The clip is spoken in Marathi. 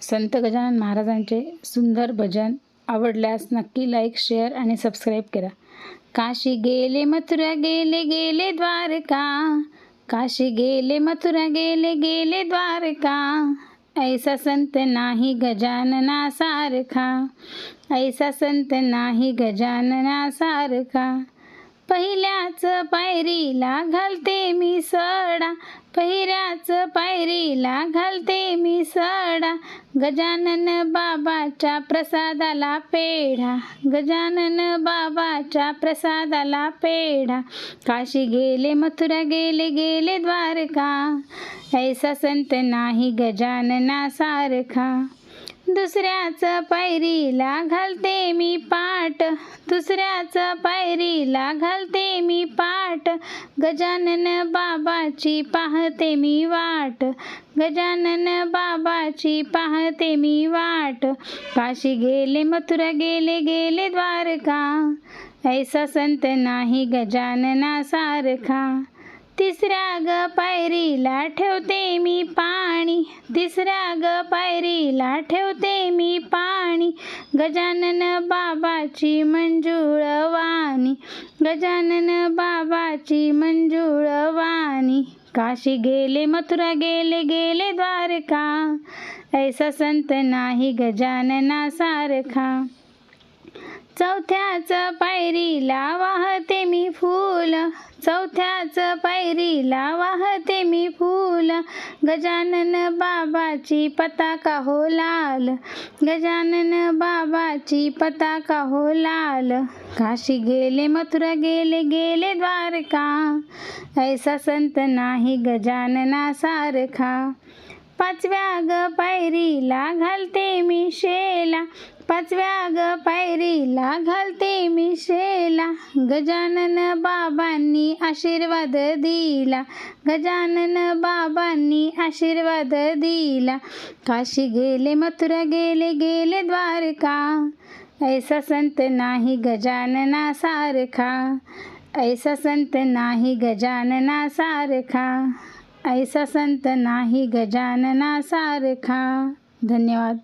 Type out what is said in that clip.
संत गजानन महाराजांचे सुंदर भजन आवडल्यास नक्की लाईक शेअर आणि सबस्क्राईब करा. काशी गेले मथुरा गेले गेले द्वारका. काशी गेले मथुरा गेले गेले द्वारका. ऐसा संत नाही गजानना सारखा. ऐसा संत नाही गजानना सारखा. पहिल्याच पायरीला घालते मी सडा. पहिऱ्याच पायरीला घालते मी सडा. गजानन बाबाच्या प्रसादाला पेढा. गजानन बाबाच्या प्रसादाला पेढा. काशी गेले मथुरा गेले गेले द्वारका. ऐसा संत नाही गजानना सारखा. दुसऱ्याच पायरीला घालते मी पाट दुसऱ्याचा पायरीला घालते मी पाट गजानन बाबाची पाहते मी वाट. गजानन बाबाची पाहते मी वाट. काशी गेले मथुरा गेले गेले द्वारका. ऐसा संत नाही गजानना सारखा. तिसऱ्या ग पायरीला ठेवते मी पाणी. तिसऱ्या ग पायरीला ठेवते मी पाणी. गजानन बाबाची मंजूळ वाणी गजानन बाबाची मंजूळ वाणी काशी गेले मथुरा गेले गेले द्वारका. ऐसा संत नाही गजानना सारखा. चौथ्याच पायरीला वाहते मी फूल. चौथ्याच पायरीला वाहते मी फूल. गजानन बाबाची पताका हो लाल. गजानन बाबाची पताका हो लाल. काशी गेले मथुरा गेले गेले द्वारका. ऐसा संत नाही गजानना सारखा. पाचव्या ग पायरीला घालते मी शेला. पाचव्या ग पायरीला घालते मी शेला. गजानन बाबांनी आशीर्वाद दिला. गजानन बाबांनी आशीर्वाद दिला. काशी गेले मथुरा गेले गेले द्वारका. ऐसा संत नाही गजानना सारखा. ऐसा संत नाही गजानना सारखा. ऐसा संत नाही गजानना सारखा. धन्यवाद.